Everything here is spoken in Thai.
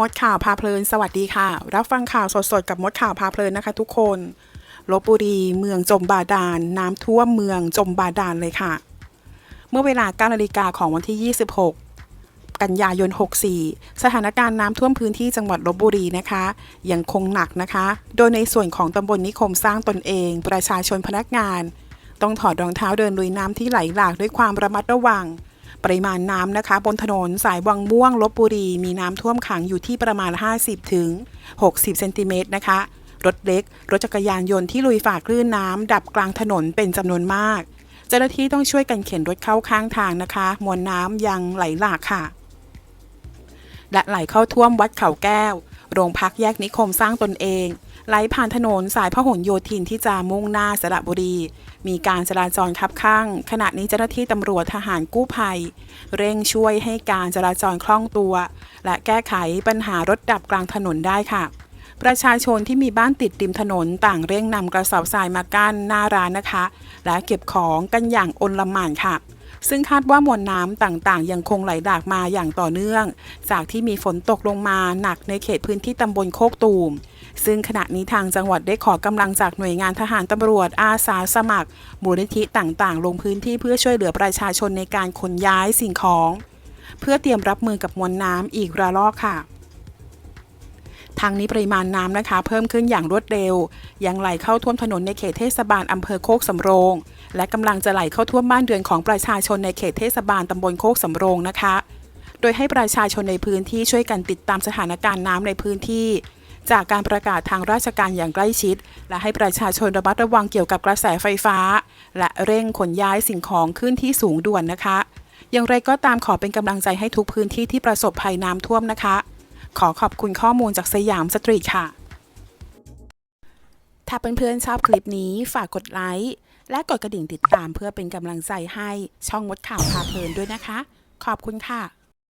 มดข่าวพาเพลิน สวัสดีค่ะ รับฟังข่าวสดๆ กับมดข่าวพาเพลินนะคะทุกคนลบบุรีเมืองจมบาดาลน้ำท่วมเมืองจมบาดาลเลยค่ะ เมื่อเวลา9นาฬิกาของวันที่ 26 กันยายน 64 สถานการณ์น้ำท่วมพื้นที่จังหวัดลบบุรีนะคะยังคงหนักนะคะ โดยในส่วนของตำบลนิคมสร้างตนเอง ประชาชนพนักงาน ต้องถอดรองเท้าเดินลุยน้ำที่ไหลหลากด้วยความระมัดระวัง ปริมาณน้ำนะคะ บนถนนสายวังม่วงลบบุรี มีน้ำท่วมขังอยู่ที่ประมาณ 50ถึง60เซนติเมตรนะคะ รถเล็ก รถจักรยานยนต์ที่ลุยฝ่าคลื่นน้ำดับกลางถนนเป็นจำนวนมาก เจ้าหน้าที่ต้องช่วยกันเข็นรถเข้าข้างทางนะคะ มวลน้ำยังไหลหลากค่ะ และไหลเข้าท่วมวัดเขาแก้ว โรงพักแยกนิคมสร้างตนเอง ไหลผ่านถนนสายพหลโยธินที่จะมุ่งหน้าสระบุรี มีการจราจรคับข้าง ขณะนี้เจ้าหน้าที่ตำรวจทหารกู้ภัย เร่งช่วยให้การจราจรคล่องตัว และแก้ไขปัญหารถดับกลางถนนได้ค่ะ ประชาชนที่มีบ้านติดริมถนนต่างเร่งนำกระสอบทรายมากั้นหน้าร้านนะคะ และเก็บของกันอย่างอนลหม่านค่ะ ซึ่งคาดว่ามวลน้ำต่างๆ ยังคงไหลหลากมาอย่างต่อเนื่อง จากที่มีฝนตกลงมาหนักในเขตพื้นที่ตำบลโคกตูม ซึ่งขณะนี้ทางจังหวัดได้ขอกำลังจากหน่วยงานทหารตำรวจอาสาสมัครมูลนิธิต่างๆ ลงพื้นที่เพื่อช่วยเหลือประชาชนในการขนย้ายสิ่งของ เพื่อเตรียมรับมือกับมวลน้ำอีกระลอกค่ะ ทางนี้ปริมาณน้ำนะคะ เพิ่มขึ้นอย่างรวดเร็ว ยังไหลเข้าท่วมถนนในเขตเทศบาลอำเภอโคกสำโรง และกำลังจะไหลเข้าท่วมบ้านเรือนของประชาชนในเขตเทศบาลตำบลโคกสำโรงนะคะ โดยให้ประชาชนในพื้นที่ช่วยกันติดตามสถานการณ์น้ำในพื้นที่ จากการประกาศทางราชการอย่างใกล้ชิด และให้ประชาชนระมัดระวังเกี่ยวกับกระแสไฟฟ้า และเร่งขนย้ายสิ่งของขึ้นที่สูงด่วนนะคะ อย่างไรก็ตามขอเป็นกำลังใจให้ทุกพื้นที่ที่ประสบภัยน้ำท่วมนะคะ ขอขอบคุณข้อมูลจากสยามสตรีทค่ะ ถ้าเพื่อนๆชอบคลิปนี้ฝากกดไลค์และกดกระดิ่งติดตามเพื่อเป็นกำลังใจให้ช่องมดข่าวพาเพลินด้วยนะคะ ขอบคุณค่ะ